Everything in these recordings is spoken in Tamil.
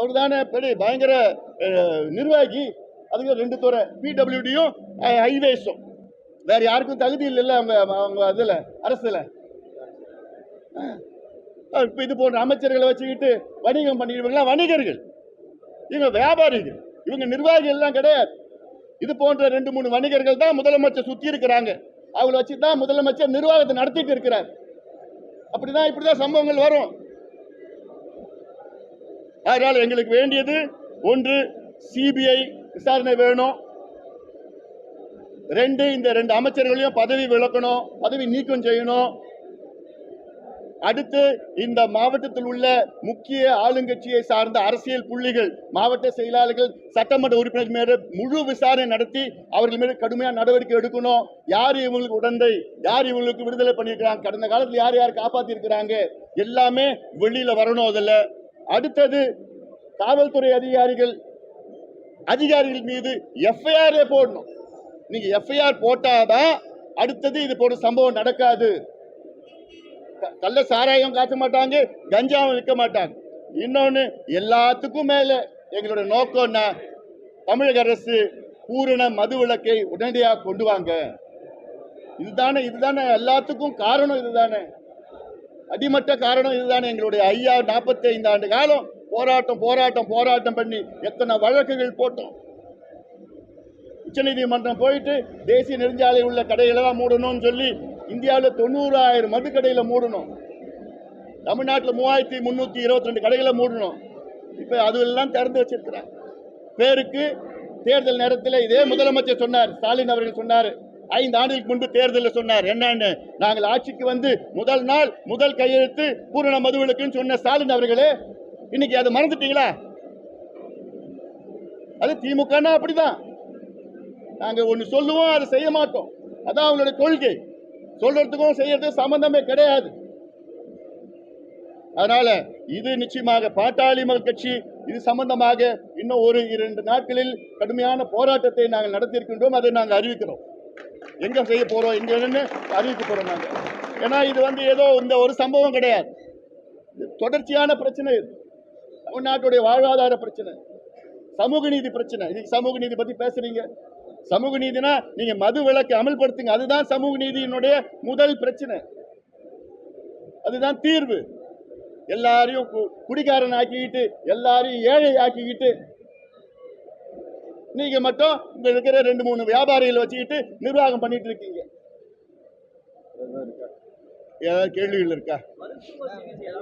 அவர் தானே பெரிய பயங்கர நிர்வாகி. அதுக்கு ரெண்டு துறை பிடபிள்யூடியும் ஹைவேஸும் வேறு யாருக்கும் தகுதி இல்லைல்ல அவங்க அவங்க அதில் அரசில். இப்போ இது போன்ற அமைச்சர்களை வச்சுக்கிட்டு வணிகம் பண்ணிக்கிறவங்களா வணிகர்கள். இவங்க வியாபாரிகள். இவங்க நிர்வாகிகள் எல்லாம் கிடையாது. இது போன்ற ரெண்டு மூணு வணிகர்கள் தான் முதலமைச்சர் சுற்றி இருக்கிறாங்க. அவங்கள வச்சு தான் முதலமைச்சர் நிர்வாகத்தை நடத்திட்டு இருக்கிறார். அப்படிதான் இப்படிதான் சம்பவங்கள் வரும். அதனால் எங்களுக்கு வேண்டியது ஒன்று சிபிஐ விசாரணை வேணும். ரெண்டு இந்த ரெண்டு அமைச்சர்களையும் பதவி விலக்கணும் பதவி நீக்கம் செய்யணும். அடுத்து இந்த மாவட்டத்தில் உள்ள முக்கிய ஆளுங்கட்சியை சார்ந்த அரசியல் புள்ளிகள் மாவட்ட செயலாளர்கள் சட்டமன்ற உறுப்பினர் மீது முழு விசாரணை நடத்தி அவர்கள் மீது கடுமையான நடவடிக்கை எடுக்கணும். யார் இவங்களுக்கு உடந்தை யார் இவங்களுக்கு விடுதலை பண்ணியிருக்கிறாங்க கடந்த காலத்தில் யார் யார் காப்பாத்தி இருக்கிறாங்க எல்லாமே வெளியில் வரணும் அதில். அடுத்தது காவல்துறை அதிகாரிகள் அதிகாரிகள் மீது எஃப்ஐஆரே போடணும். நீங்க எஃப்ஐஆர் போட்டாதான் அடுத்தது இது போன்ற சம்பவம் நடக்காது. கள்ள சாராயம் காட்ட மாட்டாங்க கஞ்சாவும் விற்க மாட்டாங்க. இன்னொன்று எல்லாத்துக்கும் மேலே எங்களோட நோக்கம்னா தமிழக அரசு பூரண மது விலக்கை உடனடியாக கொண்டு வாங்க. இதுதானே இதுதானே எல்லாத்துக்கும் காரணம் இதுதானே. அடிமட்ட காரணம் இதுதான். எங்களுடைய ஐயா நாற்பத்தி ஐந்து ஆண்டு காலம் போராட்டம் போராட்டம் போராட்டம் பண்ணி எத்தனை வழக்குகள் போட்டோம். உச்சநீதிமன்றம் போயிட்டு தேசிய நெடுஞ்சாலை உள்ள கடைகளெல்லாம் மூடணும்னு சொல்லி இந்தியாவில் தொண்ணூறாயிரம் மது கடையில் மூடணும். தமிழ்நாட்டில் மூவாயிரத்தி முந்நூற்றி இருபத்தி ரெண்டு கடைகளை மூடணும். இப்போ அதுவெல்லாம் திறந்து வச்சிருக்கிறேன் பேருக்கு தேர்தல் நேரத்தில் இதே முதலமைச்சர் சொன்னார் ஸ்டாலின் அவர்கள் சொன்னார் ஐந்து ஆண்டுகளுக்கு முன்பு தேர்தலில் சொன்னார். என்னன்னு நாங்கள் ஆட்சிக்கு வந்து முதல் நாள் முதல் கையெழுத்து பூரண மதுவிலக்குன்னு சொன்ன ஸ்டாலின் அவர்களே இன்னைக்கு அதை மறந்துட்டீங்களா? அது திமுகனா அப்படிதான். நாங்கள் ஒன்று சொல்லுவோம் அதை செய்ய மாட்டோம். அதான் அவங்களுடைய கொள்கை. சொல்றதுக்கும் செய்யறதுக்கும் சம்பந்தமே கிடையாது. அதனால இது நிச்சயமாக பாட்டாளி மக்கள் கட்சி இது சம்பந்தமாக இன்னும் ஒரு இரண்டு நாட்களில் கடுமையான போராட்டத்தை நாங்கள் நடத்தியிருக்கின்றோம் அதை நாங்கள் அறிவிக்கிறோம். எங்கே செய்ய போகிறோம் எங்கே என்னன்னு அறிவிக்க போகிறோம் நாங்கள் ஏன்னா இது வந்து ஏதோ இந்த ஒரு சம்பவம் கிடையாது. இது தொடர்ச்சியான பிரச்சனை இது. தமிழ்நாட்டுடைய வாழ்வாதார பிரச்சனை. சமூக நீதி பிரச்சனை. இன்னைக்கு சமூக நீதி பற்றி பேசுகிறீங்க சமூக நீதினா நீங்கள் மது விலக்கை அமல்படுத்துங்க. அதுதான் சமூக நீதியினுடைய முதல் பிரச்சனை. அதுதான் தீர்வு. எல்லாரையும் கு- குடிகாரன் ஆக்கிக்கிட்டு எல்லாரையும் ஏழை ஆக்கிக்கிட்டு நீங்க மட்டும் இங்க இருக்கிற ரெண்டு மூணு வியாபாரிகளை வச்சுக்கிட்டு நிர்வாகம் பண்ணிட்டு இருக்கீங்க. ஏதாவது கேள்விகள் இருக்கா? அதாவது இது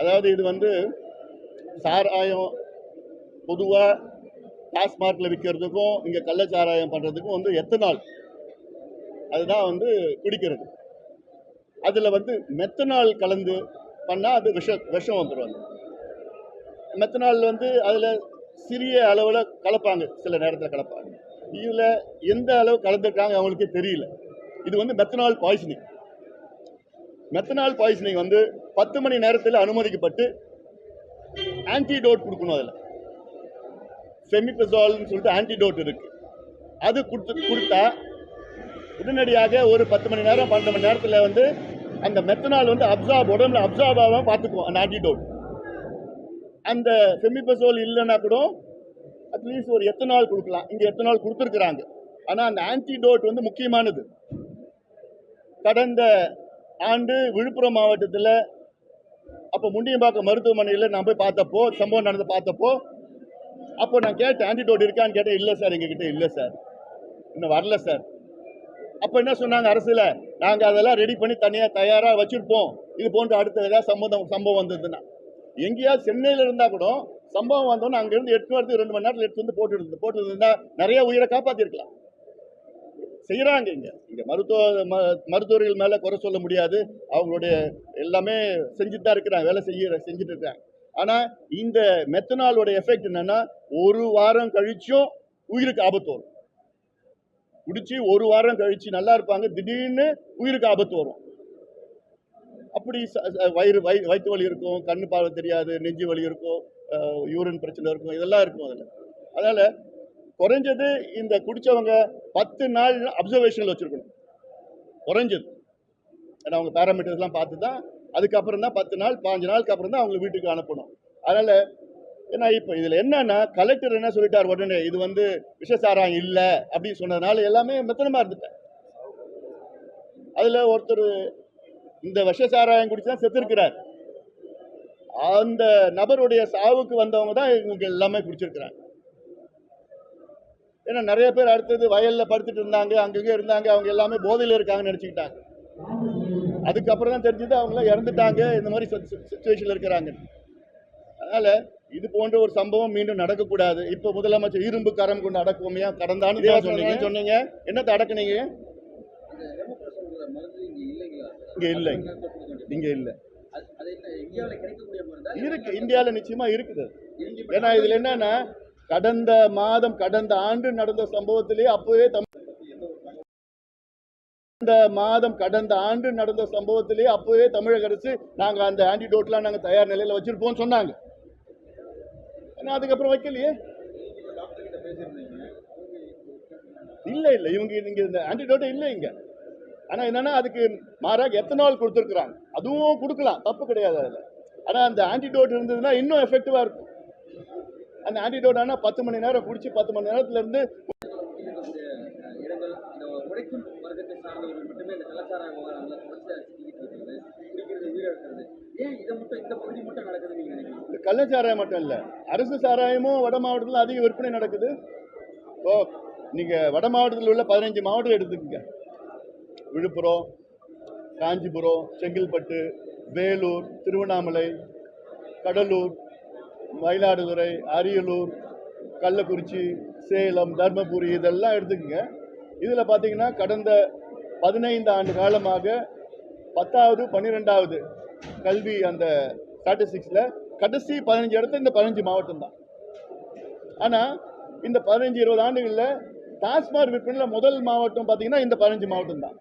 அதாவது இது வந்து சாராயம் பொதுவாக டாஸ்மார்க்கில் விற்கிறதுக்கும் இங்கே கள்ளச்சாராயம் பண்ணுறதுக்கும் வந்து எத்தனால் அதுதான் வந்து குடிக்கிறது. அதில் வந்து மெத்தனால் கலந்து பண்ணால் அது விஷ விஷம் வந்துடும் அது. மெத்தனால் வந்து அதில் சிறிய அளவில் கலப்பாங்க சில நேரத்தில் கலப்பாங்க. இதில் எந்த அளவு கலந்துருக்காங்க அவங்களுக்கே தெரியல. இது வந்து மெத்தனால் பாய்சனிங் மெத்தனால் பாய்சனிங் வந்து பத்து மணி நேரத்தில் அனுமதிக்கப்பட்டு ஆன்டிடோட் கொடுக்கணும் அதில். செமிபெசால்னு சொல்லிட்டு ஆன்டிடோட் இருக்குது அது கொடுத்து கொடுத்தா உடனடியாக ஒரு பத்து மணி நேரம் பன்னெண்டு மணி நேரத்தில் வந்து அந்த மெத்தனால் வந்து அப்சார்ப் உடம்புல அப்சார்ப் ஆகாமல் பார்த்துக்குவோம் அந்த ஆன்டிடோட் அந்த செமிபசோல் இல்லைன்னா கூட அட்லீஸ்ட் ஒரு எத்தனால் கொடுக்கலாம். இங்கே எத்தனால் கொடுத்துருக்குறாங்க. ஆனால் அந்த ஆன்டிடோட் வந்து முக்கியமானது. கடந்த ஆண்டு விழுப்புரம் மாவட்டத்தில் அப்போ முண்டியம்பாக்கம் மருத்துவமனையில் நான் போய் பார்த்தப்போ சம்பவம் நடந்து பார்த்தப்போ அப்போ நான் கேட்டேன் ஆன்டிடோட் இருக்கான்னு கேட்டேன் இல்லை சார் எங்ககிட்ட இல்லை சார். இன்னும் வரல சார். அப்போ என்ன சொன்னாங்க அரசில்? நாங்கள் அதெல்லாம் ரெடி பண்ணி தனியாக தயாராக வச்சுருப்போம். இது போன்ற அடுத்த ஏதாவது சம்பந்தம் சம்பவம் வந்ததுன்னா. எங்கேயாவது சென்னையில் இருந்தால் கூட சம்பவம் வந்தோன்னு அங்கேருந்து எடுத்து வரது ரெண்டு மணி நேரத்தில் எடுத்து வந்து போட்டு இருந்து போட்டு இருந்தால் நிறைய உயிரை காப்பாற்றிருக்கலாம் செய்கிறாங்க இங்கே. இங்கே மருத்துவ ம மருத்துவர்கள் மேலே குறை சொல்ல முடியாது. அவங்களுடைய எல்லாமே செஞ்சுட்டு தான் இருக்கிறாங்க. வேலை செய்ய செஞ்சுட்டு இருக்காங்க. ஆனால் இந்த மெத்தனாலோட எஃபெக்ட் என்னன்னா ஒரு வாரம் கழிச்சும் உயிருக்கு ஆபத்து வரும். குடிச்சு ஒரு வாரம் கழிச்சு நல்லா இருப்பாங்க. திடீர்னு உயிருக்கு ஆபத்து வரும். அப்படி ச- வயிறு வய வயிற்று வலி இருக்கும் கண்ணு பார்வை தெரியாது நெஞ்சு வலி இருக்கும் யூரின் பிரச்சனை இருக்கும் இதெல்லாம் இருக்கும் அதில். அதனால் குறைஞ்சது இந்த குடித்தவங்க பத்து நாள் அப்சர்வேஷனில் வச்சுருக்கணும். குறைஞ்சது. ஏன்னா அவங்க பேராமீட்டர்ஸ்லாம் பார்த்து தான் அதுக்கப்புறம் தான் பத்து நாள் பாஞ்சு நாளுக்கு அப்புறம் தான் அவங்க வீட்டுக்கு அனுப்பணும். அதனால் ஏன்னா இப்போ இதில் என்னன்னா கலெக்டர் என்ன சொல்லிட்டார் உடனே இது வந்து விஷசாரம் இல்லை அப்படின்னு சொன்னதுனால எல்லாமே மெத்தனமாக இருந்துட்டேன். அதில் ஒருத்தர் இந்த விஷசாராயம் குடிச்சு தான் செத்துருக்கிறார். அந்த நபருடைய சாவுக்கு வந்தவங்க தான் இவங்க எல்லாமே குடிச்சிருக்கிறாங்க. ஏன்னா நிறைய பேர் அடுத்தது வயலில் படுத்துட்டு இருந்தாங்க அங்கங்கே இருந்தாங்க அவங்க எல்லாமே போதையில் இருக்காங்கன்னு நினச்சிக்கிட்டாங்க. அதுக்கப்புறம் தான் தெரிஞ்சது அவங்களாம் இறந்துட்டாங்க இந்த மாதிரி சுச்சுவேஷனில் இருக்கிறாங்க. அதனால் இது போன்ற ஒரு சம்பவம் மீண்டும் நடக்கக்கூடாது. இப்போ முதலமைச்சர் இரும்பு கரம் கொண்டு அடக்குவோமையா கடந்த ஆண்டு சொன்னீங்க. சொன்னீங்க. என்னத்தை அடக்குனீங்க? இங்க இல்லை. இங்க இல்லை. இருக்கு. இந்தியாவில் நிச்சயமா இருக்குது. ஏன்னா இதுல என்னன்னா கடந்த மாதம் கடந்த ஆண்டு நடந்த சம்பவத்திலேயே அப்பவே தமிழ் கடந்த மாதம் கடந்த ஆண்டு நடந்த சம்பவத்திலேயே அப்பவே தமிழக அரசு நாங்க அந்த ஆன்டிடோட்லாம் நாங்க தயார் நிலையில வச்சிருப்போம் சொன்னாங்க. ஆனா அதுக்கப்புறம் வைக்கலையே. இல்லை இல்லை இவங்க இங்கே இந்த ஆன்டிடோட்டே இல்லை இங்கே. ஆனால் என்னென்னா அதுக்கு மாறாக எத்தனால் கொடுத்துருக்குறாங்க. அதுவும் கொடுக்கலாம் தப்பு கிடையாது அதில். ஆனால் அந்த ஆன்டிடோட் இருந்ததுன்னா இன்னும் எஃபெக்டிவாக இருக்கும். அந்த ஆன்டிடோட் ஆனால் பத்து மணி நேரம் குடிச்சு பத்து மணி நேரத்துல இருந்து வர்க்கத்தை சார்ந்தவர்கள் மட்டுமே இந்த கலாச்சார விவகாரங்களை தொடர்ச்சியாக சிக்கிட்டு இருக்கிறது குடிக்கிறது உயிரிழக்கிறது ஏன் இதை மட்டும் இந்த பகுதி மட்டும் நடக்குதுன்னு நீங்க நினைக்கிறீங்க இந்த கள்ளச்சாராயம் மட்டும் இல்லை. அரசு சாராயமும் வட மாவட்டத்தில் அதிக விற்பனை நடக்குது. இப்போ நீங்கள் வட மாவட்டத்தில் உள்ள பதினஞ்சு மாவட்டம் எடுத்துக்கங்க. விழுப்புரம் காஞ்சிபுரம் செங்கல்பட்டு வேலூர் திருவண்ணாமலை கடலூர் மயிலாடுதுறை அரியலூர் கள்ளக்குறிச்சி சேலம் தர்மபுரி இதெல்லாம் எடுத்துக்கங்க. இதில் பார்த்தீங்கன்னா கடந்த பதினைந்து ஆண்டு காலமாக பத்தாவது பன்னிரெண்டாவது கல்வி அந்த ஸ்டாட்டிஸ்டிக்ஸில் கடைசி பதினஞ்சு இடத்துல இந்த பதினஞ்சு மாவட்டம் தான். ஆனால் இந்த பதினஞ்சு இருபது ஆண்டுகளில் டாஸ்மாக் விற்பனையில் முதல் மாவட்டம் பார்த்தீங்கன்னா இந்த பதினஞ்சு மாவட்டம் தான்.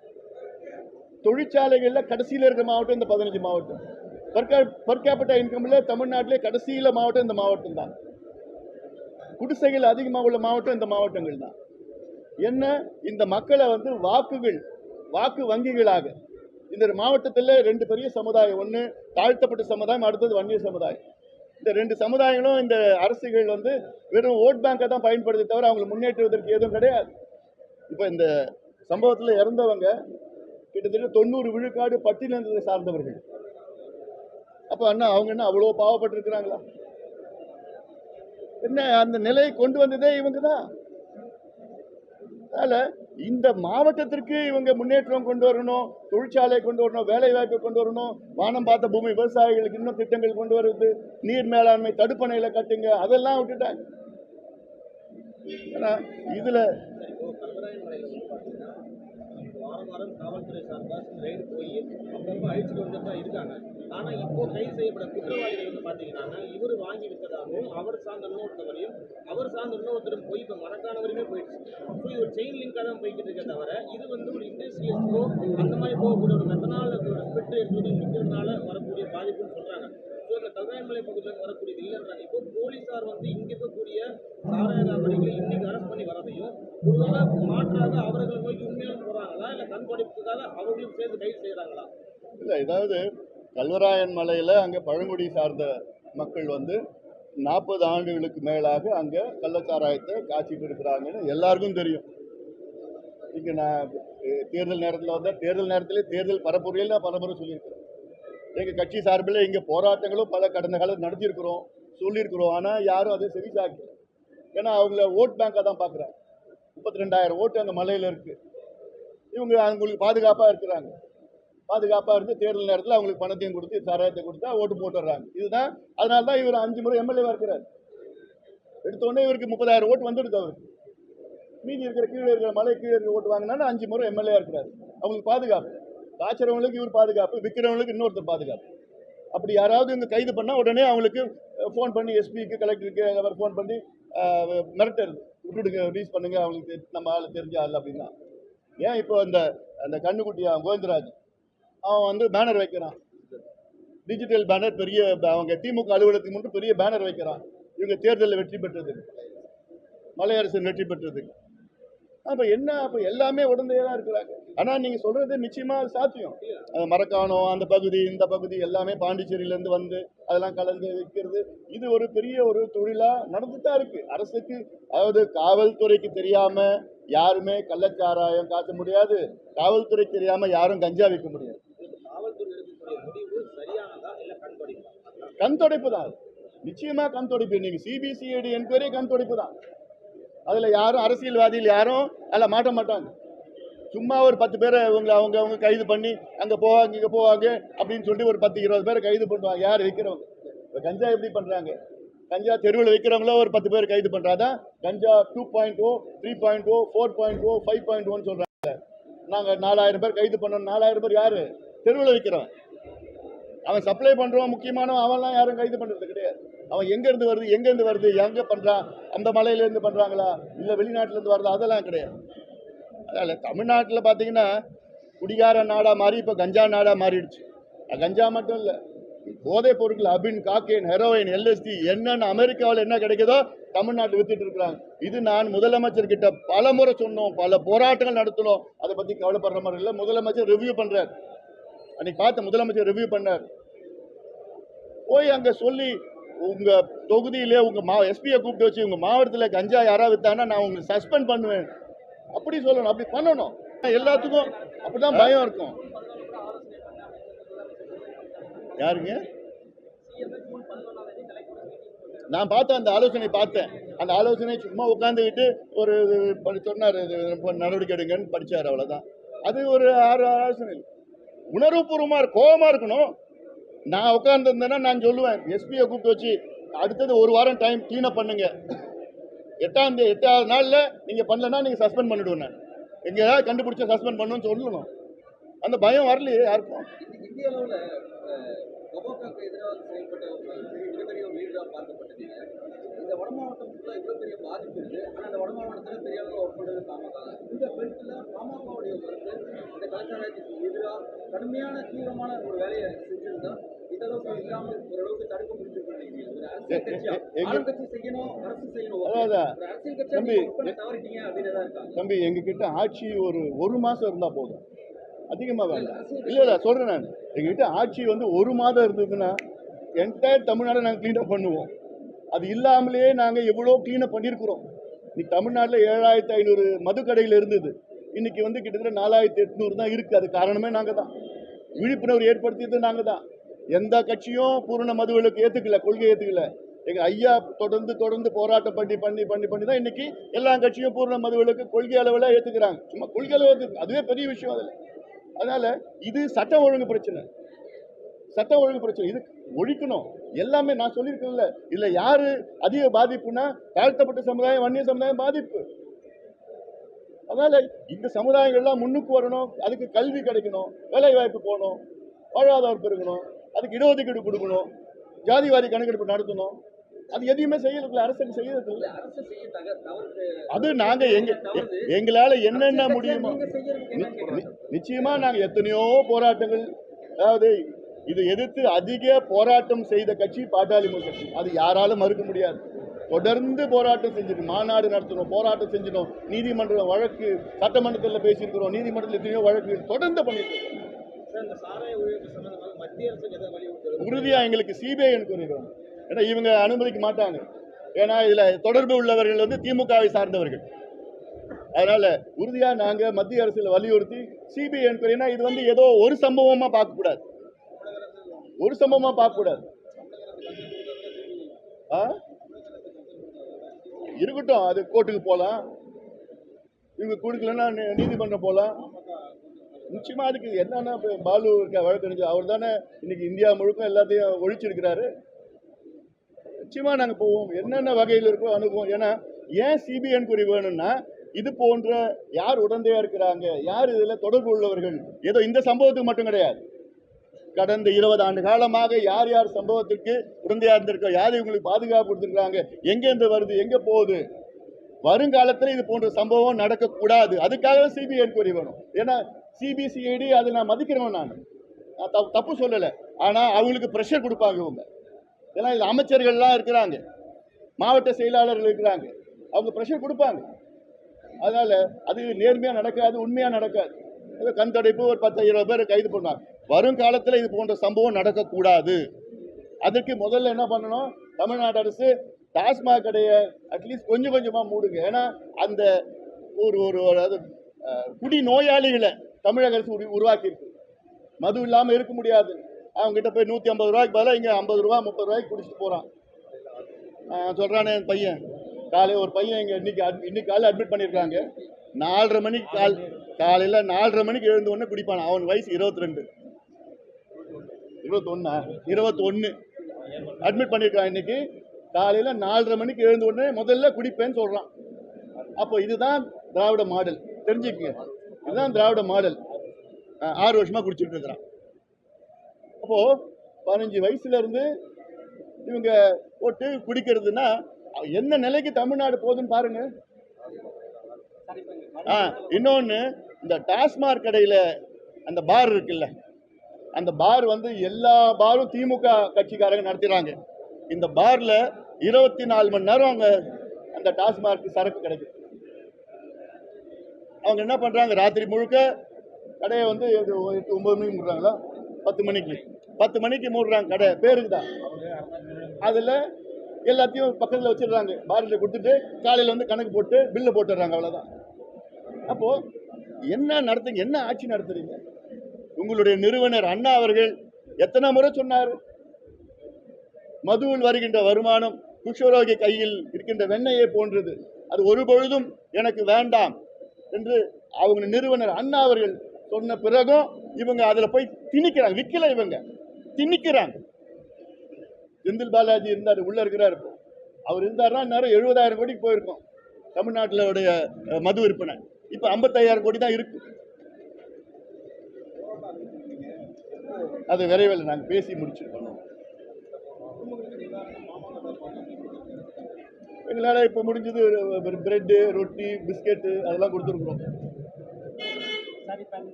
தொழிற்சாலைகளில் கடைசியில் இருக்கிற மாவட்டம் இந்த பதினஞ்சு மாவட்டம். பர் கேபிட்டா இன்கமில் தமிழ்நாட்டிலே கடைசியில் மாவட்டம் இந்த மாவட்டம் தான். குடிசைகள் அதிகமாக உள்ள மாவட்டம் இந்த மாவட்டங்கள் தான். என்ன? இந்த மக்களை வந்து வாக்குகள் வாக்கு வங்கிகளாக இந்த மாவட்டத்தில் ரெண்டு பெரிய சமுதாயம். ஒன்று தாழ்த்தப்பட்ட சமுதாயம் அடுத்தது வன்னிய சமுதாயம். இந்த ரெண்டு சமுதாயங்களும் இந்த அரசுகள் வந்து வெறும் ஓட் பேங்கை தான் பயன்படுத்தி தவிர அவங்களை முன்னேற்றுவதற்கு எதுவும் கிடையாது. இப்போ இந்த சம்பவத்தில் இறந்தவங்க கிட்டத்தட்ட தொண்ணூறு விழுக்காடு பட்டியலினத்தை சார்ந்தவர்கள். அப்போ அண்ணா அவங்க என்ன அவ்வளோ பாவப்பட்டிருக்கிறாங்களா? என்ன அந்த நிலையை கொண்டு வந்ததே இவங்க தான். அதில் இந்த மாவட்டத்திற்கு இவங்க முன்னேற்றம் கொண்டு வரணும் தொழிற்சாலை கொண்டு வரணும் வேலை வாய்ப்பை கொண்டு வரணும் வானம் பார்த்த பூமி விவசாயிகளுக்கு இன்னும் திட்டங்கள் கொண்டு வருது நீர் மேலாண்மை தடுப்பணையில கட்டுங்க அதெல்லாம் விட்டுட்டாங்க. ஏன்னா இதுல வாரம் வாரம் காவல்துறை சார்பாக போய் அப்பப்போ வந்துட்டு தான் இருக்காங்க. ஆனால் இப்போ கைது செய்யப்பட குற்றவாளிகள் வந்து பார்த்தீங்கன்னா இவர் வாங்கி விட்டதாகவும் அவர் சார்ந்த இன்னொருத்தவரையும் அவர் சார்ந்த இன்னொருத்தரும் போய் இப்போ மறக்கானவரையுமே போயிடுச்சு. ஸோ இது ஒரு செயின் லிங்காக தான் போய்கிட்டு இருக்கே தவிர இது வந்து ஒரு இண்டஸ்ட்ரியஸ்க்கோ அந்த மாதிரி போகக்கூடிய ஒரு மெத்தனால் ஒரு ஸ்பிட் நிற்கிறதுனால வரக்கூடிய பாதிப்புன்னு சொல்கிறாங்க ஸோ இந்த கல்வாய்மலை பகுதியில் வரக்கூடியது இல்லைன்றாங்க இப்போ போலீஸார் வந்து இங்கே இருக்கக்கூடிய சாராய வியாபாரிகளை இன்னைக்கு அரெஸ்ட் பண்ணி வரதையும் ஒருவேளை மாற்றாக அவர்கள் நோக்கி உண்மையாக போகிறாங்களா இல்லை கண்காணிப்புக்காக அவர்களையும் சேர்ந்து கைது செய்கிறாங்களா இல்லை இதாவது கல்வராயன் மலையில் அங்கே பழங்குடி சார்ந்த மக்கள் வந்து நாற்பது ஆண்டுகளுக்கு மேலாக அங்கே கள்ளச்சாராயத்தை காய்ச்சிட்டு இருக்கிறாங்கன்னு எல்லாருக்கும் தெரியும். இங்கே நான் தேர்தல் நேரத்தில் வந்த தேர்தல் நேரத்திலே தேர்தல் பரப்புரையில் நான் பரப்புரை சொல்லியிருக்கிறேன். எங்கள் கட்சி சார்பில் இங்கே போராட்டங்களும் பல கடந்த காலத்தில் நடத்தியிருக்கிறோம் சொல்லியிருக்கிறோம். ஆனால் யாரும் அதை செவி சாக்கல. ஏன்னா அவங்கள ஓட் பேங்காக தான் பார்க்குறாங்க முப்பத்தி ரெண்டாயிரம் ஓட்டு அந்த மலையில் இருக்குது இவங்க அவங்களுக்கு பாதுகாப்பாக இருக்கிறாங்க. பாதுகாப்பாக இருந்து தேர்தல் நேரத்தில் அவங்களுக்கு பணத்தையும் கொடுத்து சாராயத்தை கொடுத்தா ஓட்டு போட்டுடுறாங்க. இதுதான் அதனால தான் இவர் அஞ்சு முறை எம்எல்ஏவாக இருக்கிறார். எடுத்த உடனே இவருக்கு முப்பதாயிரம் ஓட்டு வந்துடுது அவருக்கு மீதி இருக்கிற கீழே இருக்கிற மலை கீழே இருக்கிற ஓட்டு வாங்கினாலும் அஞ்சு முறை எம்எல்ஏ இருக்கிறார். அவங்களுக்கு பாதுகாப்பு. காய்ச்சறவங்களுக்கு இவர் பாதுகாப்பு விற்கிறவங்களுக்கு இன்னொருத்தர் பாதுகாப்பு. அப்படி யாராவது இங்கே கைது பண்ணால் உடனே அவங்களுக்கு ஃபோன் பண்ணி எஸ்பிக்கு கலெக்டருக்கு அவர் ஃபோன் பண்ணி அஹ், விட்டுடுங்க ரிலீஸ் பண்ணுங்க அவங்களுக்கு தெரி- நம்ம ஆள் தெரிஞ்ச ஆள் அப்படின்னா. ஏன் இப்போ அந்த அந்த கண்ணுக்குட்டியா கோவிந்தராஜ்? அவன் வந்து பேனர் வைக்கிறான். டிஜிட்டல் பேனர் பெரிய அவங்க திமுக அலுவலகத்துக்கு மட்டும் பெரிய பேனர் வைக்கிறான். இவங்க தேர்தலில் வெற்றி பெற்றது. மலையரசன் வெற்றி பெற்றது. அப்போ என்ன அப்போ எல்லாமே உடந்தையா தான் இருக்கிறாங்க. ஆனால் நீங்கள் சொல்கிறது நிச்சயமாக அது சாத்தியம். அது மரக்காணம் அந்த பகுதி இந்த பகுதி எல்லாமே பாண்டிச்சேரியிலேருந்து வந்து அதெல்லாம் கலந்து வைக்கிறது. இது ஒரு பெரிய ஒரு தொழிலாக நடந்துட்டு தான் இருக்குது அரசுக்கு அதாவது காவல்துறைக்கு தெரியாமல் யாருமே கள்ளச்சாராயம் காட்ட முடியாது. காவல்துறை தெரியாமல் யாரும் கஞ்சா விற்க முடியாது. கண் துடைப்பு தான் அது. நிச்சயமா கண் துடைப்பு நீங்க சிபிசிஐடி என்கொயரி கண் துடைப்பு தான். அதுல யாரும் அரசியல்வாதிகள் யாரும் அதில் மாட்ட மாட்டாங்க. சும்மா ஒரு பத்து பேரை அவங்க அவங்க அவங்க கைது பண்ணி அங்கே போவாங்க இங்கே போவாங்க அப்படின்னு சொல்லிட்டு ஒரு பத்து இருபது பேரை கைது பண்ணுவாங்க. யார் விற்கிறவங்க இப்போ கஞ்சா எப்படி பண்ணுறாங்க கஞ்சா தெருவில் விற்கிறவங்கள ஒரு பத்து பேர் கைது பண்ணுறாதான் கஞ்சா two point O three point O four point O five point ஓன்னு சொல்கிறாங்க நாங்கள் நாலாயிரம் பேர் கைது பண்ணோம் நாலாயிரம் பேர் யார்? தெருவில் விற்கிறோம் அவன் சப்ளை பண்ணுறவன் முக்கியமானவன் அவன்லாம் யாரும் கைது பண்ணுறது கிடையாது. அவன் எங்கேருந்து வருது எங்கேருந்து வருது எங்கே பண்ணுறான் அந்த மலையிலேருந்து பண்ணுறாங்களா இல்லை வெளிநாட்டிலேருந்து வருதா அதெல்லாம் கிடையாது. அதனால் தமிழ்நாட்டில் பார்த்தீங்கன்னா குடிகார நாடாக மாறி இப்போ கஞ்சா நாடாக மாறிடுச்சு. கஞ்சா மட்டும் இல்லை. போதைப் பொருட்கள் அபின் காக்கேன் ஹெரோயின் எல்எஸ்டி என்னென்னு அமெரிக்காவில் என்ன கிடைக்குதோ தமிழ்நாட்டில் வித்துட்டு இருக்கிறாங்க. இது நான் முதலமைச்சர் கிட்ட பல முறை சொன்னோம் பல போராட்டங்கள் நடத்தினோம். அதை பற்றி கவலைப்படுற மாதிரி இல்லை. முதலமைச்சர் ரிவ்யூ பண்ணுறார் அன்னைக்கு பார்த்து முதலமைச்சர் ரிவ்யூ பண்ணார். போய் அங்கே சொல்லி உங்கள் தொகுதியிலே உங்கள் மா எஸ்பியை கூப்பிட்டு வச்சு உங்கள் மாவட்டத்தில் கஞ்சா யாராவது வித்தானா நான் உங்களை சஸ்பெண்ட் பண்ணுவேன். அப்படி சொல்லணும் அப்படி பண்ணணும். எல்லாத்துக்கும் அப்படிதான் பயம் இருக்கும். யாருங்க? நான் பார்த்தேன் அந்த ஆலோசனை பார்த்தேன். அந்த ஆலோசனை சும்மா உட்காந்துக்கிட்டு ஒரு படி- சொன்னார் இது ரொம்ப நடவடிக்கை எடுங்கன்னு படித்தார் அவ்வளோதான் அது ஒரு ஆறு ஆலோசனை. உணர்வுபூர்வமாக கோபமாக இருக்கணும். நான் உட்காந்துருந்தேன்னா நான் சொல்லுவேன் எஸ்பியை கூப்பிட்டு வச்சு அடுத்தது ஒரு வாரம் டைம் க்ளீன் பண்ணுங்க. எட்டாம் தேதி எட்டாவது நாளில் நீங்கள் பண்ணலன்னா நீங்கள் சஸ்பெண்ட் பண்ணிடுவேன் நான். எங்கே ஏதாவது கண்டுபிடிச்சா சஸ்பெண்ட் பண்ணுன்னு சொல்லணும். அந்த பயம் வரலையே யாருக்கும்? கொபோக்காக்கு எதிராக செயல்பட்ட மிகப்பெரிய ஒரு லீடரா பார்க்கப்பட்டீங்க இந்த வட மாவட்டம் ஃபுல்லா இவ்வளவு பெரிய பாதிப்பு இருக்கு. ஆனா இந்த வட மாவட்டத்துல பெரிய அளவுல ஒர்க் பாமக. இந்த பெல்ட்ல பாமகவுடைய கருத்து இந்த கலாச்சாரத்துக்கு எதிராக கடுமையான தீவிரமான ஒரு வேலையை செஞ்சிருந்தா இந்த அளவுக்கு இல்லாம ஓரளவுக்கு தடுக்க நினைக்கிறீங்க ஒரு அரசியல் ஆளுங்கட்சி செய்யணும் அரசு செய்யணும். ஒரு அரசியல் பண்ண தவறிட்டீங்க அப்படின்னு தான் இருக்காங்க தம்பி எங்ககிட்ட ஆட்சி ஒரு ஒரு மாதம் இருந்தால் போதும். அதிகமாக வேண்டாம் இல்லை இல்லை சொல்கிறேன் நான். எங்ககிட்ட ஆட்சி வந்து ஒரு மாதம் இருந்ததுன்னா என்டையர் தமிழ்நாடை நாங்கள் க்ளீனப் பண்ணுவோம். அது இல்லாமலேயே நாங்கள் எவ்வளோ க்ளீனப் பண்ணியிருக்கிறோம். இன்னைக்கு தமிழ்நாட்டில் ஏழாயிரத்தி ஐநூறு மதுக்கடைகள் இருந்தது. இன்னைக்கு வந்து கிட்டத்தட்ட நாலாயிரத்தி எட்நூறு தான் இருக்குது அது காரணமே நாங்கள் தான். விழிப்புணர்வு ஏற்படுத்தியது நாங்கள் தான். எந்த கட்சியும் பூரண மதுவிலக்கு ஏற்றுக்கல கொள்கை ஏற்றுக்கல எங்கள் ஐயா தொடர்ந்து தொடர்ந்து போராட்டம் பண்ணி பண்ணி பண்ணி பண்ணி தான் இன்னைக்கு எல்லா கட்சியும் பூரண மதுவிலக்கு கொள்கை அளவில் ஏற்றுக்கிறாங்க சும்மா கொள்கை அளவு அதுவே பெரிய விஷயம் அதில். அதனால இது சட்டம் ஒழுங்கு பிரச்சனை. சட்டம் ஒழுங்கு பிரச்சனை. இது ஒழிக்கணும். எல்லாமே நான் சொல்லியிருக்கேன்ல. இதில் யார் அதிக பாதிப்புனா தாழ்த்தப்பட்ட சமுதாயம் வன்னிய சமுதாயம் பாதிப்பு. அதனால இந்த சமுதாயங்கள்லாம் முன்னுக்கு வரணும். அதுக்கு கல்வி கிடைக்கணும். வேலை வாய்ப்பு போகணும். வாழ்வாதாரம் பெருகணும். அதுக்கு இடஒதுக்கீடு கொடுக்கணும். ஜாதிவாரி கணக்கெடுப்பு நடத்தணும். அது எதையுமே செய்யறதில்ல அரசுக்கு செய்யறதில்ல இல்ல அரசு செய்ய தக தவறு அது நாங்க எங்க எங்களால என்னென்ன முடியுமோ நிச்சயமா நாங்க எத்தனையோ போராட்டங்கள் அதாவது இதை எதிர்த்து அதிக போராட்டம் செய்த கட்சி பாட்டாளி கட்சி. அது யாராலும் மறுக்க முடியாது. தொடர்ந்து போராட்டம் செஞ்சிருக்கோம் மாநாடு நடத்தணும் போராட்டம் செஞ்சிட்டோம். நீதிமன்றம் வழக்கு சட்டமன்றத்தில் பேசியிருக்கிறோம். நீதிமன்றத்தில் எத்தனையோ வழக்கு தொடர்ந்து பண்ணிட்டு இருக்கோம். சார் இந்த சாராய ஒழிப்பு சம்பந்தமாக மத்திய அரசுக்கு எதாவது வலியுறுத்தல்? உறுதியா எங்களுக்கு சிபிஐ வேணும் ஏன்னா இவங்க அனுமதிக்க மாட்டாங்க. ஏன்னா இதில் தொடர்பு உள்ளவர்கள் வந்து திமுகவை சார்ந்தவர்கள். அதனால் உறுதியாக நாங்கள் மத்திய அரசில் வலியுறுத்தி சிபிஐ என்கொயரினா இது வந்து ஏதோ ஒரு சம்பவமாக பார்க்கக்கூடாது. ஒரு சம்பவமாக பார்க்கக்கூடாது. ஆ? இருக்கட்டும் அது கோர்ட்டுக்கு போகலாம் இவங்க கொடுக்கலன்னா நீதிமன்றம் போகலாம் நிச்சயமாக அதுக்கு என்னன்னா பாலு இருக்க வழக்கறிஞர் அவர் தானே இன்னைக்கு இந்தியா முழுக்க எல்லாத்தையும் ஒழிச்சிருக்கிறாரு. நிச்சயமாக நாங்கள் போவோம். என்னென்ன வகையில் இருக்கோ அணுகுவோம் ஏன்னா ஏன் சிபிஎன் குறி வேணும்னா இது போன்ற யார் உடந்தையாக இருக்கிறாங்க யார் இதில் தொடர்பு உள்ளவர்கள் ஏதோ இந்த சம்பவத்துக்கு மட்டும் கிடையாது. கடந்த இருபது ஆண்டு காலமாக யார் யார் சம்பவத்திற்கு உடந்தையாக இருந்திருக்கோ யார் இவங்களுக்கு பாதுகாப்பு கொடுத்துருக்காங்க எங்கேருந்து வருது எங்கே போகுது? வருங்காலத்தில் இது போன்ற சம்பவம் நடக்கக்கூடாது. அதுக்காக சிபிஐ என்கொயரி வேணும். ஏன்னா சிபிசிஐடி அதை நான் மதிக்கிறவன் நான். நான் தப்பு- தப்பு சொல்லலை. ஆனால் அவங்களுக்கு ப்ரெஷர் கொடுப்பாங்க இவங்க. ஏன்னா இது அமைச்சர்கள்லாம் இருக்கிறாங்க. மாவட்ட செயலாளர்கள் இருக்கிறாங்க. அவங்க ப்ரெஷர் கொடுப்பாங்க. அதனால் அது நேர்மையாக நடக்காது உண்மையாக நடக்காது. அது கண் தடைப்பு ஒரு பத்து இருபது பேர் கைது பண்ணாங்க. வரும் காலத்தில் இது போன்ற சம்பவம் நடக்கக்கூடாது. அதுக்கு முதல்ல என்ன பண்ணணும்? தமிழ்நாடு அரசு டாஸ்மாக் கடையை அட்லீஸ்ட் கொஞ்சம் கொஞ்சமாக மூடுங்க. ஏன்னா அந்த ஒரு ஒரு அதாவது குடி நோயாளிகளை தமிழக அரசு உரு- உருவாக்கியிருக்கு. மது இல்லாமல் இருக்க முடியாது. அவங்க கிட்ட போய் நூற்றி ஐம்பது ரூபாய்க்கு பதிலாக இங்கே ஐம்பது ரூபா முப்பது ரூபாய்க்கு குடிச்சிட்டு போகிறான் சொல்கிறானே என் பையன். காலையில் ஒரு பையன் இங்கே இன்னைக்கு அட் இன்னைக்கு காலையில் அட்மிட் பண்ணியிருக்காங்க. நாலரை மணிக்கு கால் காலையில் நாலரை மணிக்கு எழுந்த உடனே குடிப்பான். அவன் வயசு இருபத்தி ரெண்டு இருபத்தொன்னா. இருபத்தொன்று அட்மிட் பண்ணியிருக்கான் இன்னைக்கு. காலையில் நாலரை மணிக்கு எழுந்த உடனே முதல்ல குடிப்பேன்னு சொல்கிறான் அப்போ இதுதான் திராவிட மாடல். தெரிஞ்சுக்கங்க. இதுதான் திராவிட மாடல். ஆறு வருஷமாக குடிச்சிட்டு இருக்கிறான். அப்போது பதினஞ்சு வயசுல இருந்து இவங்க போட்டு குடிக்கிறதுனா என்ன நிலைக்கு தமிழ்நாடு போகுதுன்னு பாருங்க. ஆ இன்னொன்று இந்த டாஸ்மாக் கடையில் அந்த பார் இருக்குல்ல அந்த பார் வந்து எல்லா பாரும் திமுக கட்சிக்காரங்க நடத்துகிறாங்க இந்த பாரில் இருபத்தி நாலு மணி நேரம் அவங்க அந்த டாஸ்மாக் சரக்கு கிடைக்கும் அவங்க என்ன பண்ணுறாங்க ராத்திரி முழுக்க கடையை வந்து எட்டு ஒம்பது மணிக்கு மூடுறாங்களா? பத்து மணிக்கு. பத்து மணிக்கு மூடுறாங்க கடை. பேருக்கு தான் அதில் எல்லாத்தையும் பக்கத்தில் வச்சிடுறாங்க. பாரில் கொடுத்துட்டு காலையில் வந்து கணக்கு போட்டு பில்லு போட்டுடுறாங்க அவ்வளோதான் அப்போது என்ன நடத்துங்க என்ன ஆட்சி நடத்துறீங்க? உங்களுடைய நிறுவனர் அண்ணா அவர்கள் எத்தனை முறை சொன்னார்? மதுவில் வருகின்ற வருமானம் குஷ்வரோகி கையில் இருக்கின்ற வெண்ணையை போன்றது. அது ஒரு பொழுதும் எனக்கு வேண்டாம் என்று அவங்க நிறுவனர் அண்ணா அவர்கள் சொன்ன பிறகும் இவங்க அதில் போய் திணிக்கிறாங்க விற்கல இவங்க. திணிக்கிறாங்க. செந்தில் பாலாஜி இருந்தார் உள்ளே இருக்கிறார் இப்போ. அவர் இருந்தாருன்னா நேரம் எழுபதாயிரம் கோடிக்கு போயிருக்கோம். தமிழ்நாட்டிலுடைய மது விற்பனை. இப்போ ஐம்பத்தாயிரம் கோடி தான் இருக்கு. அது விரைவில் நாங்கள் பேசி முடிச்சிருக்கோம். எங்களால் இப்போ முடிஞ்சது பிரெட்டு ரொட்டி பிஸ்கெட்டு அதெல்லாம் கொடுத்துருக்குறோம்.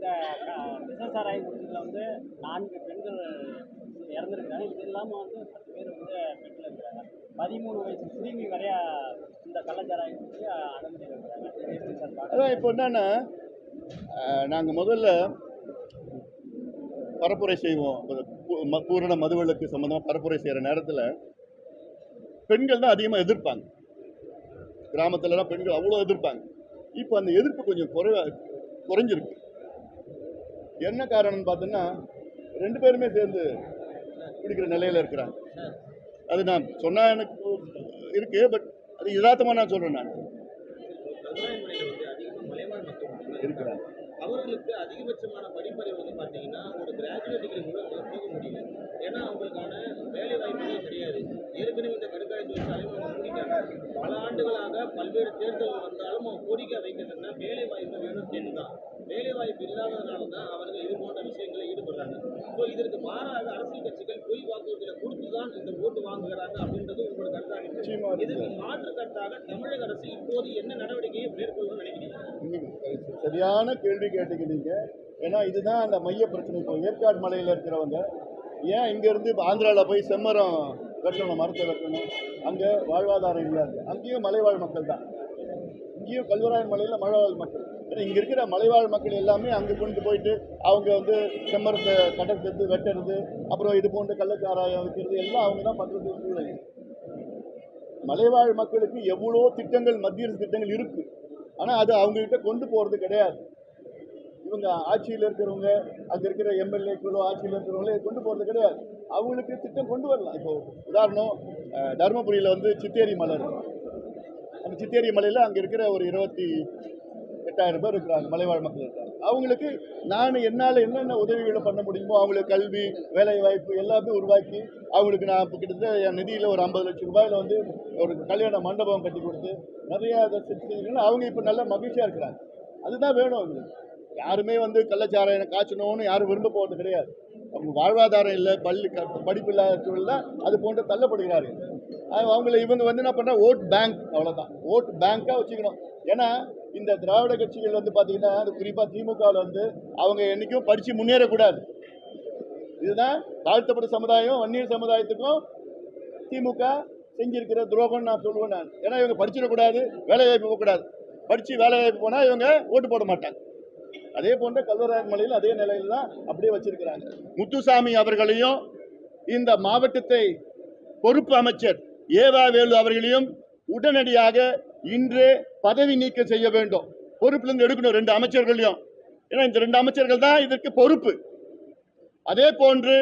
இந்த விசசாராய குடிச்சில் வந்து நான்கு பெண்கள் இறந்துருக்காங்க. இது இல்லாமல் வந்து பத்து பேர் வந்து பெண்கள் இருக்கிறாங்க பதிமூணு வயசு சிறுமி வரையா இந்த கள்ளச்சாராயம் குடிச்சு அனுமதி இருக்கிறாங்க அதான் இப்போ என்னன்னா நாங்கள் முதல்ல பரப்புரை செய்வோம். பூ- ம- பூரண மதுவிலக்கு சம்மந்தமாக பரப்புரை செய்கிற நேரத்தில் பெண்கள் தான் அதிகமாக எதிர்ப்பாங்க. கிராமத்துலலாம் பெண்கள் அவ்வளோ எதிர்ப்பாங்க. இப்போ அந்த எதிர்ப்பு கொஞ்சம் குறை குறைஞ்சிருக்கு. என்ன காரணம்னு பார்த்தோன்னா ரெண்டு பேருமே சேர்ந்து பிடிக்கிற நிலையில் இருக்கிறாங்க. அது நான் சொன்னால் எனக்கு இருக்கு பட் அது யதார்த்தமாக நான் சொல்கிறேன் நான். இருக்கிறேன் இருக்கிறாங்க. அவர்களுக்கு அதிகபட்சமான படிப்பறை வந்து பார்த்தீங்கன்னா ஒரு கிராஜுவேட் டிகிரி கூட அவங்களால போக முடியல. ஏன்னா அவங்களுக்கான வேலை வாய்ப்புகளே கிடையாது. ஏற்கனவே இந்த கடுக்காய் தொழிற்சாலையும் அவங்க முடிக்காங்க பல ஆண்டுகளாக பல்வேறு தேர்தல்கள் வந்தாலும் அவங்க கோரிக்கை வைக்கிறதுனா வேலை வாய்ப்பு வேணும் கேட்டு தான். வேலை வாய்ப்பு இல்லாததுனால தான் அவர்கள் இது போன்ற விஷயங்களை ஈடுபடுறாங்க ஸோ இதற்கு மாறாக அரசியல் கட்சிகள் பொய் வாக்குறுதிகளை கொடுத்து தான் இந்த ஓட்டு வாங்குகிறாங்க அப்படின்றது உங்களோட கருத்தாக. இதற்கு மாற்று கருத்தாக தமிழக அரசு இப்போது என்ன நடவடிக்கையை மேற்கொள்ளணும்னு நினைக்கிறீங்க? சரியான கேள்வி கேட்டீங்க நீங்க. ஏன்னா இதுதான் அந்த மைய பிரச்சனை. இப்போ ஏற்காடு மலையில் இருக்கிறவங்க ஏன் இங்கேருந்து இப்போ ஆந்திராவில் போய் செம்மரம் வெட்டணும் மரத்தை வெட்டணும் அங்கே வாழ்வாதாரம் இல்லாது. அங்கேயும் மலைவாழ் மக்கள் தான். இங்கேயும் கல்வராயன் மலையில் மலைவாழ் மக்கள். இங்கே இருக்கிற மலைவாழ் மக்கள் எல்லாமே அங்கே கொண்டு போயிட்டு அவங்க வந்து செம்மரத்தை கடற்றது வெட்டுறது அப்புறம் இது போன்ற கள்ளச்சாராயம் வைக்கிறது எல்லாம் அவங்க தான் பண்ணுறது சூழ்நிலை மலைவாழ் மக்களுக்கு எவ்வளோ திட்டங்கள் மத்திய அரசு திட்டங்கள் இருக்குது ஆனால் அது அவங்ககிட்ட கொண்டு போகிறது கிடையாது. இவங்க ஆட்சியில் இருக்கிறவங்க அங்கே இருக்கிற எம்எல்ஏக்களோ ஆட்சியில் இருக்கிறவங்களே கொண்டு போகிறது கிடையாது. அவங்களுக்கு திட்டம் கொண்டு வரலாம். இப்போ உதாரணம் தருமபுரியில் வந்து சித்தேரி மலை அந்த சித்தேரி மலையில் அங்கே இருக்கிற ஒரு இருபத்தி எட்டாயிரம் பேர் இருக்கிறாங்க மலைவாழ் மக்கள் இருக்காங்க. அவங்களுக்கு நான் என்னால் என்னென்ன உதவிகளை பண்ண முடியுமோ அவங்களுக்கு கல்வி வேலை வாய்ப்பு எல்லாமே உருவாக்கி அவங்களுக்கு நான் இப்போ கிட்டத்தட்ட என் நிதியில் ஒரு ஐம்பது லட்சம் ரூபாயில் வந்து ஒரு கல்யாண மண்டபம் கட்டி கொடுத்து நிறையா அதை செஞ்சு அவங்க இப்போ நல்ல மகிழ்ச்சியாக இருக்கிறாங்க. அதுதான் வேணும் அவங்களுக்கு. யாருமே வந்து கள்ளச்சாராயம் காய்ச்சணும்னு யாரும் விரும்ப போகிறது கிடையாது. அவங்க வாழ்வாதாரம் இல்லை பள்ளி க படிப்பு இல்லாத சூழலில் அது போன்று தள்ளப்படுகிறார்கள். அவங்கள இவங்க வந்து என்ன பண்ணுறா ஓட் பேங்க் அவ்வளோதான் ஓட் பேங்க்காக வச்சுக்கணும். ஏன்னா இந்த திராவிட கட்சிகள் வந்து பார்த்தீங்கன்னா அது குறிப்பாக திமுகவில் வந்து அவங்க என்றைக்கும் படித்து முன்னேறக்கூடாது. இதுதான் தாழ்த்தப்பட்ட சமுதாயம் வன்னியர் சமுதாயத்துக்கும் திமுக செஞ்சிருக்கிற துரோகம்னு நான் சொல்லுவேன் நான். ஏன்னா இவங்க படிச்சிடக்கூடாது வேலைவாய்ப்பு போகக்கூடாது. படிச்சு வேலைவாய்ப்பு போனால் இவங்க ஓட்டு போட மாட்டாங்க. அதே போன்ற கல்வராயன் மலையில் அதே நிலையில் தான் அப்படியே வச்சிருக்கிறாங்க. முத்துசாமி அவர்களையும் இந்த மாவட்டத்தை பொறுப்பு அமைச்சர் ஏவா வேலு அவர்களையும் உடனடியாக இன்று பதவி நீக்கம் செய்ய வேண்டும். பொறுப்பிலிருந்து எடுக்கணும் ரெண்டு அமைச்சர்களையும். ஏன்னா இந்த ரெண்டு அமைச்சர்கள் தான் இதற்கு பொறுப்பு. அதே போன்று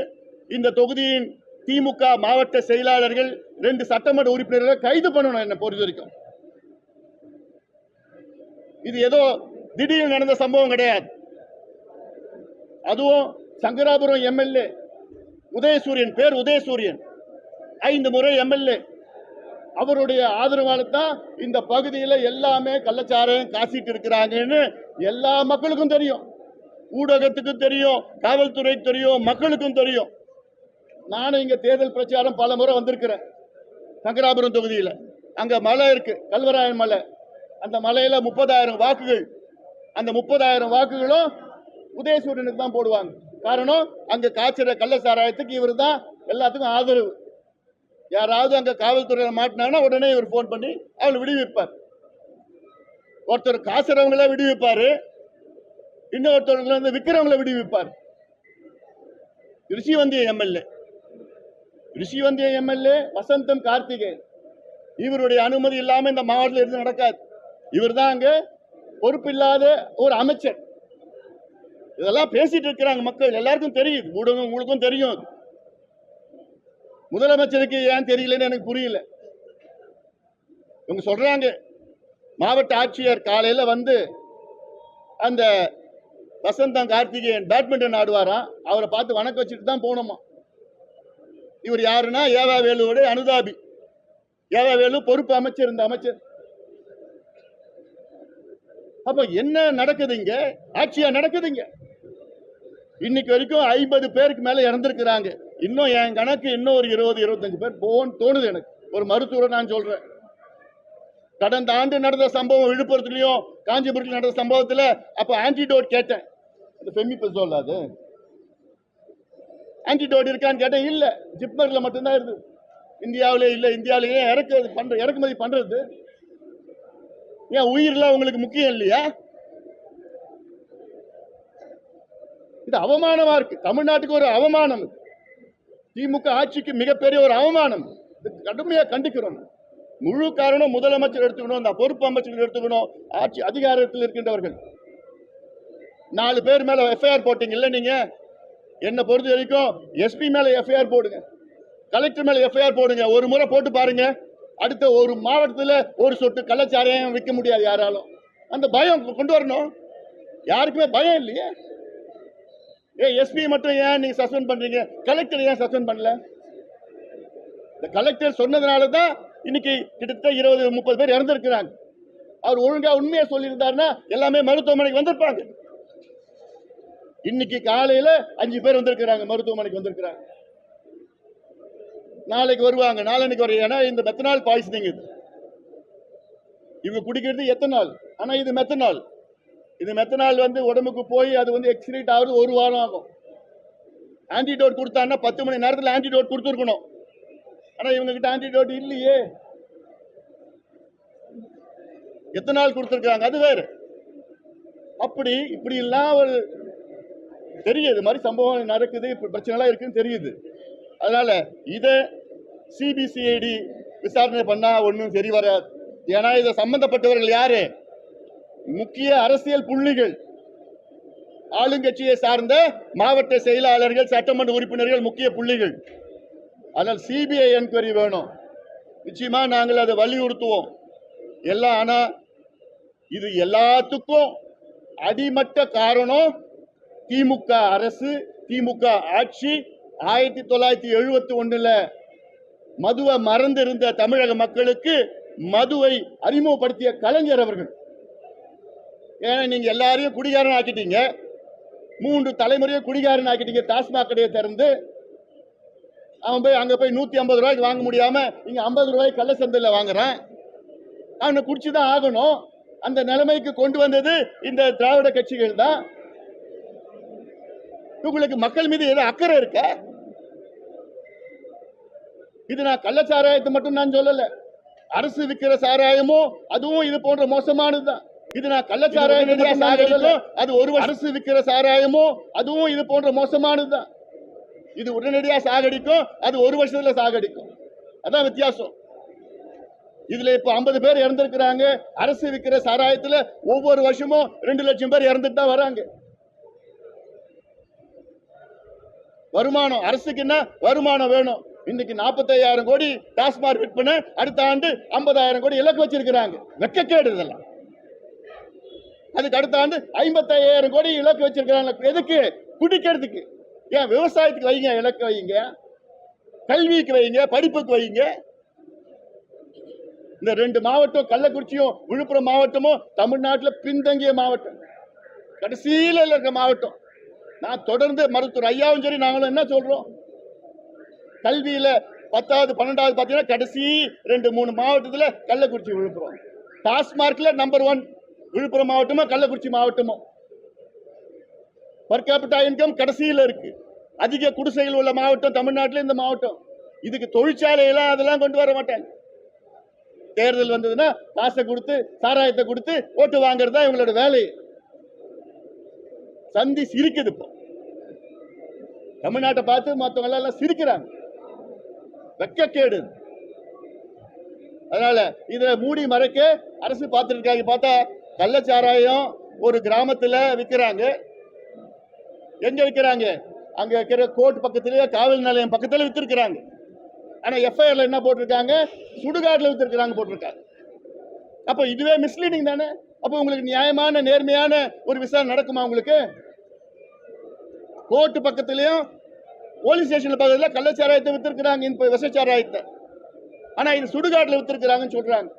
இந்த தொகுதியின் திமுக மாவட்ட செயலாளர்கள் ரெண்டு சட்டமன்ற உறுப்பினர்களை கைது பண்ணணும் என்ன பொறுத்த வரைக்கும். இது ஏதோ திடீர் நடந்த சம்பவம் கிடையாது. அதுவும் சங்கராபுரம் எம்எல்ஏ உதயசூரியன் பேர் உதயசூரியன். ஐந்து முறை எம்எல்ஏ. அவருடைய ஆதரவால தான் இந்த பகுதியில் எல்லாமே கள்ளச்சாரம் காசிட்டு இருக்கிறாங்கன்னு எல்லா மக்களுக்கும் தெரியும். ஊடகத்துக்கும் தெரியும் காவல்துறைக்கு தெரியும் மக்களுக்கும் தெரியும். நானும் இங்கே தேர்தல் பிரச்சாரம் பல முறை வந்திருக்கிறேன். சங்கராபுரம் தொகுதியில். அங்கே மலை இருக்கு கல்வராயன் மலை. அந்த மலையில் முப்பதாயிரம் வாக்குகள். அந்த முப்பதாயிரம் வாக்குகளும் உதயசூரியனுக்கு தான் போடுவாங்க. காரணம் அங்கே காய்ச்சிற கள்ள சாராயத்துக்கு இவர் தான் எல்லாத்துக்கும் ஆதரவு. யாராவது அங்க காவல்துறையில மாட்டினாங்கன்னா உடனே இவர் ஃபோன் பண்ணி அவளை விடுவிப்பார். ஒருத்தர் காசுறவங்கள விடுவிப்பாரு. இன்னொருத்தவங்களை வந்து விற்கிறவங்கள விடுவிப்பார். ரிஷிவந்திய எம்எல்ஏ. ரிஷிவந்திய எம்எல்ஏ வசந்தம் கார்த்திகேயன். இவருடைய அனுமதி இல்லாம இந்த மாவட்டத்தில் இருந்து நடக்காது. இவர் தான் அங்க பொறுப்பில்லாத ஒரு அமைச்சர். இதெல்லாம் பேசிட்டு இருக்கிறாங்க மக்கள். எல்லாருக்கும் தெரியுது. ஊடகம் உங்களுக்கும் தெரியும் முதலமைச்சருக்கு ஏன் தெரியலன்னு எனக்கு புரியல. இவங்க சொல்றாங்க மாவட்ட ஆட்சியர் காலையில வந்து அந்த வசந்தம் கார்த்திகேயன் பேட்மிண்டன் ஆடுவாராம். அவரை பார்த்து வணக்கம் வச்சுட்டு தான் போனோமா. இவர் யாருன்னா ஏவா வேலுவோட அனுதாபி. ஏவா வேலு பொறுப்பு அமைச்சர் இந்த அமைச்சர். அப்ப என்ன நடக்குதுங்க ஆட்சியா நடக்குதுங்க இன்னைக்கு வரைக்கும் ஐம்பது பேருக்கு மேல இறந்திருக்கிறாங்க. இன்னும் என் கணக்கு இன்னும் ஒரு இருபது இருபத்தஞ்சு பேர் போகணும்னு தோணுது எனக்கு. ஒரு மருத்துவரை நான் சொல்றேன். கடந்த ஆண்டு நடந்த சம்பவம் விழுப்புரத்துலையும் காஞ்சிபுரத்தில் நடந்த சம்பவத்தில் அப்போ ஆன்டிடோட் கேட்டேன். அந்த ஃபெமிபசோல் அது. ஆன்டிடோட் இருக்கான்னு கேட்டேன். இல்லை ஜிப்மரில் மட்டும்தான் இருக்குது இந்தியாவிலே இல்லை இந்தியாவிலேயே இறக்குறது பண்ணுற இறக்குமதி பண்ணுறது ஏன் உயிரெலாம் உங்களுக்கு முக்கியம் இல்லையா? இது அவமானமாக இருக்குது தமிழ்நாட்டுக்கு ஒரு அவமானம் இது. திமுக ஆட்சிக்கு மிகப்பெரிய ஒரு அவமானம். கடுமையாக கண்டிக்கிறோம். முழு காரணம் முதலமைச்சர் எடுத்துக்கணும் அந்த பொறுப்பு அமைச்சர்கள் எடுத்துக்கணும் ஆட்சி அதிகாரத்தில் இருக்கின்றவர்கள். நாலு பேர் மேல எஃப்ஐஆர் போட்டீங்க இல்லை நீங்க? என்ன பொறுத்த வரைக்கும் எஸ்பி மேல எஃப்ஐஆர் போடுங்க. கலெக்டர் மேல எஃப்ஐஆர் போடுங்க. ஒரு முறை போட்டு பாருங்க. அடுத்த ஒரு மாவட்டத்தில் ஒரு சொட்டு கள்ளச்சாரையும் விற்க முடியாது யாராலும். அந்த பயம் கொண்டு வரணும். யாருக்குமே பயம் இல்லையே. ஏ எஸ்பி மட்டும் ஏன் நீங்க சஸ்பெண்ட் பண்றீங்க? கலெக்டர் ஏன் சஸ்பெண்ட் பண்ணல? இந்த கலெக்டர் சொன்னதுனால தான் இன்னைக்கு கிட்டத்தட்ட இருபது முப்பது பேர் இறந்துருக்கிறாங்க. அவர் ஒழுங்கா உண்மையா சொல்லியிருந்தாருன்னா எல்லாமே மருத்துவமனைக்கு வந்திருப்பாங்க. இன்னைக்கு காலையில அஞ்சு பேர் வந்திருக்கிறாங்க மருத்துவமனைக்கு வந்திருக்கிறாங்க. நாளைக்கு வருவாங்க நாளைக்கு வரும் ஏன்னா இந்த மெத்தனால் பாய்சனிங் இது. இவங்க குடிக்கிறது எத்தனால்? ஆனா இது மெத்தனால் இது மெத்தனால் வந்து உடம்புக்கு போய் அது வந்து எக்ஸ்கிரீட் ஆகுறது ஒரு வாரம் ஆகும். ஆன்டிடோட் கொடுத்தான்னா பத்து மணி நேரத்தில் ஆன்டிடோட் கொடுத்துருக்கணும். ஆனால் இவங்க கிட்ட ஆன்டிடோட் இல்லையே. எத்தனை நாள் கொடுத்துருக்காங்க? அது வேறு. அப்படி இப்படி எல்லாம் ஒரு தெரியுது மாதிரி சம்பவம் நடக்குது இப்படி பிரச்சனைலாம் இருக்குன்னு தெரியுது. அதனால இதை சிபிசிஐடி விசாரணை பண்ணால் ஒன்றும் சரி வராது. ஏன்னா இதை சம்மந்தப்பட்டவர்கள் யாரு? முக்கிய அரசியல் புள்ளிகள். ஆளுங்கட்சியை சார்ந்த மாவட்ட செயலாளர்கள் சட்டமன்ற உறுப்பினர்கள் முக்கிய புள்ளிகள். ஆனால் சிபிஐ என்கொயரி வேணும். நிச்சயமா நாங்கள் அதை வலியுறுத்துவோம். எல்லாம் ஆனா இது எல்லாத்துக்கும் அடிமட்ட காரணம் திமுக அரசு திமுக ஆட்சி. ஆயிரத்தி தொள்ளாயிரத்தி எழுபத்தி ஒன்றில் மதுவை மறந்திருந்த தமிழக மக்களுக்கு மதுவை அறிமுகப்படுத்திய கலைஞர் அவர்கள். ஏன்னா நீங்க எல்லாரையும் குடிகாரன் ஆக்கிட்டீங்க. மூன்று தலைமுறையை குடிகாரன் ஆக்கிட்டீங்க. டாஸ்மாக் கடையை திறந்து. அவன் போய் அங்கே போய் நூற்றி ஐம்பது ரூபாய்க்கு வாங்க முடியாமல் இங்கே ஐம்பது ரூபாய்க்கு கள்ள சந்தையில் வாங்குறான். அவனை குடிச்சுதான் ஆகணும். அந்த நிலைமைக்கு கொண்டு வந்தது இந்த திராவிட கட்சிகள் தான். உங்களுக்கு மக்கள் மீது ஏதோ அக்கறை இருக்க? இது நான் கள்ள சாராயத்தை மட்டும் நான் சொல்லலை. அரசு விற்கிற சாராயமும் அதுவும் இது போன்ற மோசமானதுதான். இது நான் கள்ளச்சாராயம் ரீதியா சாகடிக்கும் அது ஒரு வருஷம் அரசு விற்கிற சாராயமோ அதுவும் இது போன்ற மோசமானதுதான் இது உடனடியா சாகடிக்கும் அது ஒரு வருஷத்துல சாகடிக்கும். அதான் வித்தியாசம். இதுல இப்ப 50 பேர் இறந்திருக்கிறாங்க. அரசு விற்கிற சாராயத்துல ஒவ்வொரு வருஷமும் ரெண்டு லட்சம் பேர் இறந்துட்டு தான் வராங்க. வருமானம் அரசுக்கு என்ன? வருமானம் வேணும். இன்னைக்கு 45000 கோடி டாஸ்மாக் விற்பனை அடுத்த ஆண்டு 50000 கோடி இலக்கு வச்சிருக்கிறாங்க. வெக்கக்கேடு இதெல்லாம். அதுக்கு அடுத்த ஆண்டு 55000 கோடி இலக்கு வச்சிருக்கிறாங்க. எதுக்கு? குடிக்கிறதுக்கு ஏன் விவசாயத்துக்கு வைங்க இலக்கு வைங்க. கல்விக்கு வைங்க படிப்புக்கு வைங்க. இந்த ரெண்டு மாவட்டம் கள்ளக்குறிச்சியும் விழுப்புரம் மாவட்டமும் தமிழ்நாட்டில் பின்தங்கிய மாவட்டம். கடைசியில் இருக்க மாவட்டம். நான் தொடர்ந்து மருத்துவர் ஐயாவும் சரி நாங்களும் என்ன சொல்றோம்? கல்வியில பத்தாவது பன்னெண்டாவது பார்த்தீங்கன்னா கடைசி ரெண்டு மூணு மாவட்டத்தில் கள்ளக்குறிச்சி விழுப்புரம். டாஸ்மார்க்கில் நம்பர் ஒன் விழுப்புரம் மாவட்டமும் கள்ளக்குறிச்சி மாவட்டமும் பர் கேபிட்டா இன்கம் கடைசியில் இருக்கு. அதிக குடிசைகள் உள்ள மாவட்டம் தமிழ்நாட்டில் இந்த மாவட்டம். இதுக்கு தொழிற்சாலையெல்லாம் அதெல்லாம் கொண்டு வர மாட்டாங்க. தேர்தல் வந்ததுன்னா காசை கொடுத்து சாராயத்தை கொடுத்து ஓட்டு வாங்குறது தான் இவங்களோட வேலை. சந்தி சிரிக்குது இப்போ. தமிழ்நாட்டை பார்த்து மற்றவங்க எல்லாம் சிரிக்கிறாங்க. வெக்கக்கேடு. இது. அதனால இதை மூடி மறைக்க அரசு பார்த்துட்டு இருக்காங்க. பார்த்தா கள்ளச்சாராயம் ஒரு கிராமத்தில் விற்கிறாங்க எங்க விற்கிறாங்க அங்கே இருக்கிற கோர்ட் பக்கத்துலேயே காவல் நிலையம் பக்கத்தில் விற்றுருக்குறாங்க ஆனால் எஃப்ஐஆரில் என்ன போட்டிருக்காங்க? சுடுகாட்டில் விற்றுருக்குறாங்க போட்டிருக்காங்க. அப்போ இதுவே மிஸ்லீடிங் தானே? அப்போ உங்களுக்கு நியாயமான நேர்மையான ஒரு விசாரணை நடக்குமா உங்களுக்கு? கோர்ட்டு பக்கத்துலேயும் போலீஸ் ஸ்டேஷனில் பக்கத்தில் கள்ளச்சாராயத்தை விற்றுருக்குறாங்க இப்போ விஷச்சாராயத்தை ஆனால் இது சுடுகாட்டில் விற்றுருக்குறாங்கன்னு சொல்கிறாங்க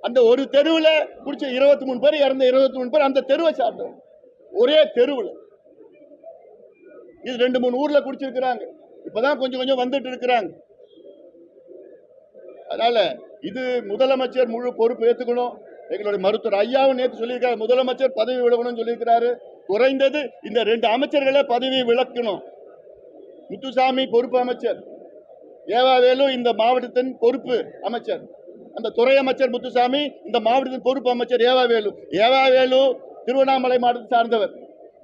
அந்த ஒரு தெருவில் குடிச்ச இருபத்தி மூணு பேர் இறந்த இருபத்தி மூணு பேர் அந்த தெருவை சார்ந்தவங்க. ஒரே தெருவில். இது ரெண்டு மூணு ஊர்ல குடிச்சிருக்கிறாங்க. இப்பதான் கொஞ்சம் கொஞ்சம் வந்துட்டு இருக்கிறாங்க. அதனால இது முதலமைச்சர் முழு பொறுப்பு ஏற்றுக்கணும் எங்களுடைய மருத்துவர் ஐயாவும் நேற்று சொல்லியிருக்காரு முதலமைச்சர் பதவி விலகணும்னு சொல்லியிருக்கிறாரு. குறைந்தது இந்த ரெண்டு அமைச்சர்களை பதவி விளக்கணும் முத்துசாமி பொறுப்பு அமைச்சர். ஏவாவேலு இந்த மாவட்டத்தின் பொறுப்பு அமைச்சர். அந்த துறை அமைச்சர் முத்துசாமி இந்த மாவட்டத்தின் பொறுப்பு அமைச்சர் ஏவாவேலு ஏவாவேலு திருவண்ணாமலை மாவட்டத்தை சார்ந்தவர்.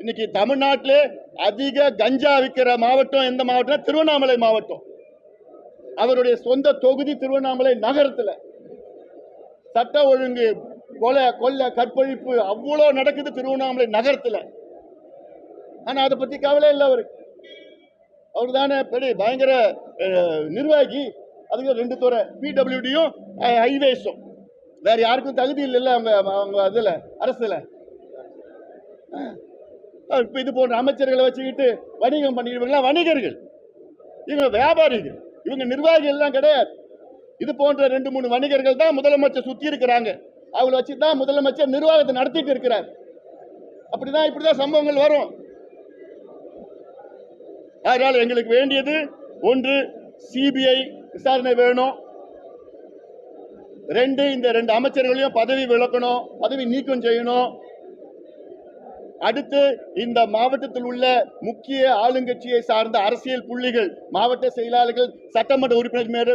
இன்னைக்கு தமிழ்நாட்டிலே அதிக கஞ்சா விற்கிற மாவட்டம் எந்த மாவட்டம் திருவண்ணாமலை மாவட்டம். அவருடைய சொந்த தொகுதி திருவண்ணாமலை நகரத்தில். சட்ட ஒழுங்கு கொலை கொள்ளை கற்பழிப்பு அவ்வளோ நடக்குது திருவண்ணாமலை நகரத்தில். ஆனால் அதை பற்றி கவலை இல்லை அவருக்கு. அவர் தானே பெரிய பயங்கர நிர்வாகி. அதுக்கு ரெண்டு துறை பிடபிள்யூடியும் ஹைவேஸும் வேற யாருக்கும் தகுதி இல்லைல்ல அவங்க அவங்க அதுல அரசுல. இப்போ இது போன்ற அமைச்சர்களை வச்சுக்கிட்டு வணிகம் பண்ணிக்கிறவங்களாம் வணிகர்கள். இவங்க வியாபாரிகள். இவங்க நிர்வாகிகள் எல்லாம் கிடையாது. இது போன்ற ரெண்டு மூணு வணிகர்கள் தான் முதலமைச்சர் சுத்தி இருக்கிறாங்க. அவங்கள வச்சு தான் முதலமைச்சர் நிர்வாகத்தை நடத்திட்டு இருக்கிறார். அப்படிதான் இப்படிதான் சம்பவங்கள் வரும். அதனால் எங்களுக்கு வேண்டியது ஒன்று சிபிஐ விசாரணை வேணும். ரெண்டு இந்த ரெண்டு அமைச்சர்களையும் பதவி விலக்கணும் பதவி நீக்கம் செய்யணும். அடுத்து இந்த மாவட்டத்தில் உள்ள முக்கிய ஆளுங்கட்சியை சார்ந்த அரசியல் புள்ளிகள் மாவட்ட செயலாளர்கள் சட்டமன்ற உறுப்பினர் மேல